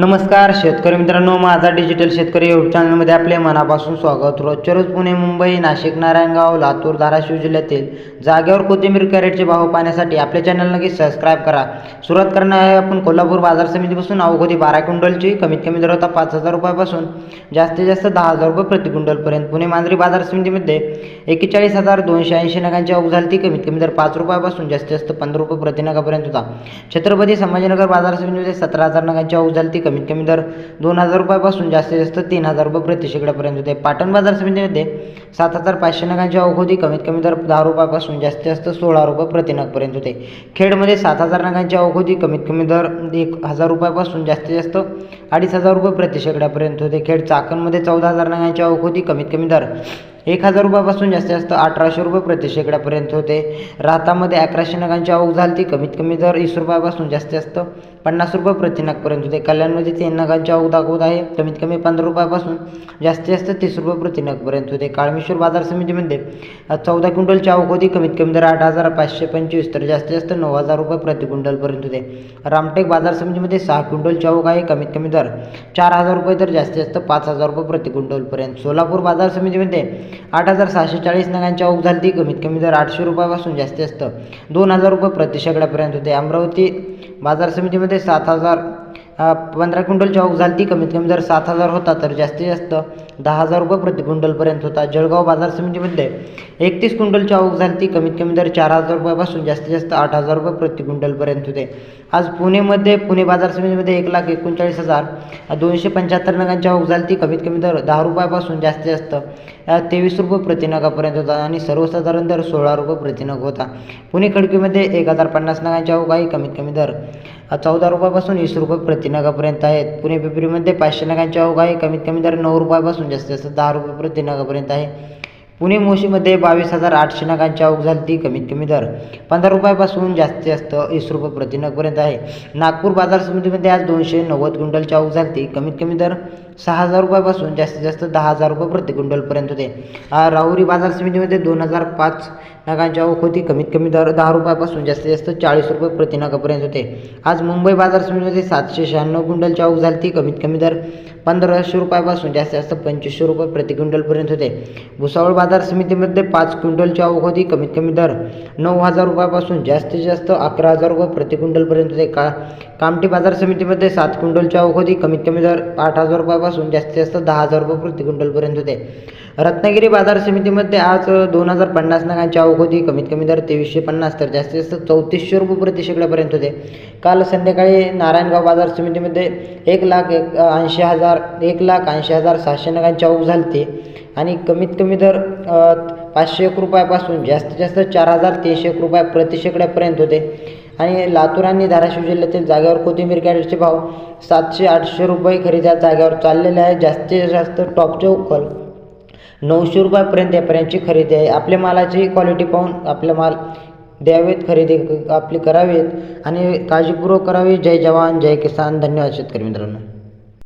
नमस्कार शेतकरी मित्रांनो माझा डिजिटल शेतकरी यूट्यूब चॅनलमध्ये आपले मनापासून स्वागत. रोजच्या रोज पुणे मुंबई नाशिक नारायणगाव लातूर धाराशिव जिल्ह्यातील जागेवर कोथिंबीर कॅरेटचे भाव पाहण्यासाठी आपल्या चॅनल नक्की सबस्क्राईब करा. सुरुवात करणार आहे आपण कोल्हापूर बाजार समितीपासून. अवघोदी बारा क्विंटलची कमीत कमी दर होता पाच हजार रुपयापासून. जास्तीत जास्त दहा हजार रुपये प्रति क्विंटलपर्यंत. पुणे मांजरी बाजार समितीमध्ये एकेचाळीस हजार दोनशे ऐंशी नगांची आवक झाली ती कमीत कमी दर पाच रुपयापासून जास्तीत जास्त पंधरा रुपये प्रति नगापर्यंत होता. छत्रपती संभाजीनगर बाजार समितीमध्ये सतरा हजार नगांची आवक झाली ती कमीत कमी दर दोन हजार रुपयापासून जास्तीत जास्त तीन हजार रुपये प्रति शेकड्यापर्यंत होते. पाटण बाजार समितीमध्ये सात हजार पाचशे नगांची आवक होती कमीत कमी दर दहा रुपयापासून जास्तीत जास्त सोळा रुपये प्रतिनगपर्यंत होते. खेडमध्ये सात हजार नगांची आवक होती कमीत कमी दर एक हजार रुपयापासून जास्तीत जास्त अडीच हजार रुपये प्रति शेकड्यापर्यंत होते. खेड चाकणमध्ये चौदा हजार नगांची आवक होती कमीत कमी दर एक हजार रुपयापासून जास्तीत जास्त अठराशे रुपये प्रति शेकड्यापर्यंत होते. राहतामध्ये अकराशे नगांची आवक झाली ती कमीत कमी दर वीस रुपयापासून जास्तीत जास्त पन्नास रुपये प्रति नगपर्यंत होते. कल्याणमध्ये तीन नगांची आवक दाखवत आहे. कमीत कमी पंधरा रुपयापासून जास्तीत जास्त तीस रुपये प्रति नगपर्यंत होते. काळमेश्वर बाजार समितीमध्ये चौदा क्विंटलची आवक होती. कमीत कमी दर आठ हजार पाचशे पंचवीस तर जास्तीत जास्त नऊ हजार रुपये प्रति क्विंटलपर्यंत होते. रामटेक बाजार समितीमध्ये सहा क्विंटलची आवक आहे. कमीत कमी दर चार हजार रुपये तर जास्तीत जास्त पाच हजार रुपये प्रति क्विंटलपर्यंत. सोलापूर बाजार समितीमध्ये आठ हजार सहाशे चाळीस नगांची आवक झाली. ती कमीत कमी दर आठशे रुपयापासून जास्तीत जास्त दोन हजार रुपये प्रतिशेकड्यापर्यंत होते. अमरावती बाजार समितीमध्ये सात हजार पंधरा क्विंटलची आवक झाली कमीत कमी दर सात हजार होता तर जास्तीत जास्त दहा हजार रुपये प्रति क्विंटलपर्यंत होता. जळगाव बाजार समितीमध्ये एकतीस क्विंटलची आवक झाली कमीत कमी दर चार हजार रुपयापासून जास्तीत जास्त आठ हजार रुपये प्रति क्विंटलपर्यंत होते. आज पुणेमध्ये पुणे बाजार समितीमध्ये एक लाख एकोणचाळीस हजार दोनशे पंच्याहत्तर नगांची आवक झाली ती कमीत कमी दर दहा रुपयापासून जास्तीत जास्त तेवीस रुपये प्रतिनगापर्यंत होता आणि सर्वसाधारण दर सोळा रुपये प्रतिनग होता. पुणे खडकीमध्ये एक हजार पन्नास नगांची आवक आहे कमीत कमी दर चौदा रुपयापासून वीस रुपये प्रति नगापर्यंत आहेत. पुणे पिपरीमध्ये पाचशे नगांची आवक आहे. कमीत कमी दर नऊ रुपयापासून जास्तीत जास्त दहा रुपये प्रति नगापर्यंत आहे. पुणे मोशीमध्ये बावीस हजार आठशे नगांची आवक झाली ती कमीत कमी दर पंधरा रुपयापासून जास्तीत जास्त वीस रुपये प्रति नगपर्यंत आहे. नागपूर बाजार समितीमध्ये आज दोनशे नव्वद क्विंटलची आवक झाली ती कमीत कमी दर सहा हजार रुपयापासून जास्तीत जास्त दहा हजार रुपये प्रति क्विंटलपर्यंत होते. राहुरी बाजार समितीमध्ये दोन हजार पाच नगांची आवक होती कमीत कमी दर दहा रुपयापासून जास्तीत जास्त चाळीस रुपये प्रति नगापर्यंत होते. आज मुंबई बाजार समितीमध्ये सातशे शहाण्णव क्विंटलची आवक झाली. ती कमीत कमी दर पंधराशे रुपयापासून जास्तीत जास्त पंचवीसशे रुपये प्रति क्विंटलपर्यंत होते. भुसावळ बाजार समितीमध्ये पाच क्विंटलची आवक होती. कमीत कमी दर नऊ हजार रुपयापासून जास्तीत जास्त अकरा हजार रुपये प्रति क्विंटलपर्यंत होते. का कामठी बाजार समितीमध्ये सात क्विंटलची आवक होती. कमीत कमी दर आठ हजार रुपयापासून जास्तीत जास्त दहा हजार रुपये प्रति क्विंटलपर्यंत होते. रत्नागिरी बाजार समितीमध्ये आज दोन हजार पन्नास नगांची आवक होती कमीत कमी दर तेवीसशे पन्नास तर जास्तीत जास्त चौतीसशे रुपये प्रति शेकड्यापर्यंत होते. काल संध्याकाळी नारायणगाव बाजार समितीमध्ये एक लाख एक ऐंशी हजार एक लाख ऐंशी हजार सहाशे नगांची आवक झाली होती. आणि कमीत कमी दर पाचशे एक रुपयापासून जास्तीत जास्त चार हजार तीनशे एक रुपये प्रति शेकड्यापर्यंत होते. आणि लातूर आणि धाराशिव जिल्ह्यातील जागेवर कोथिंबीर कॅरेटचे भाव सातशे आठशे रुपये खरेदी जागेवर चाललेले आहे. जास्तीत जास्त टॉपचे उकल नऊशे रुपयापर्यंत यापर्यंतची खरेदी आहे. आपल्या मालाची क्वालिटी पाहून आपला माल द्यावेत खरेदी आपली करावेत. आणि काळजीपूर्वक करावी. जय जवान जय किसान. धन्यवाद शेतकरी मित्रांनो.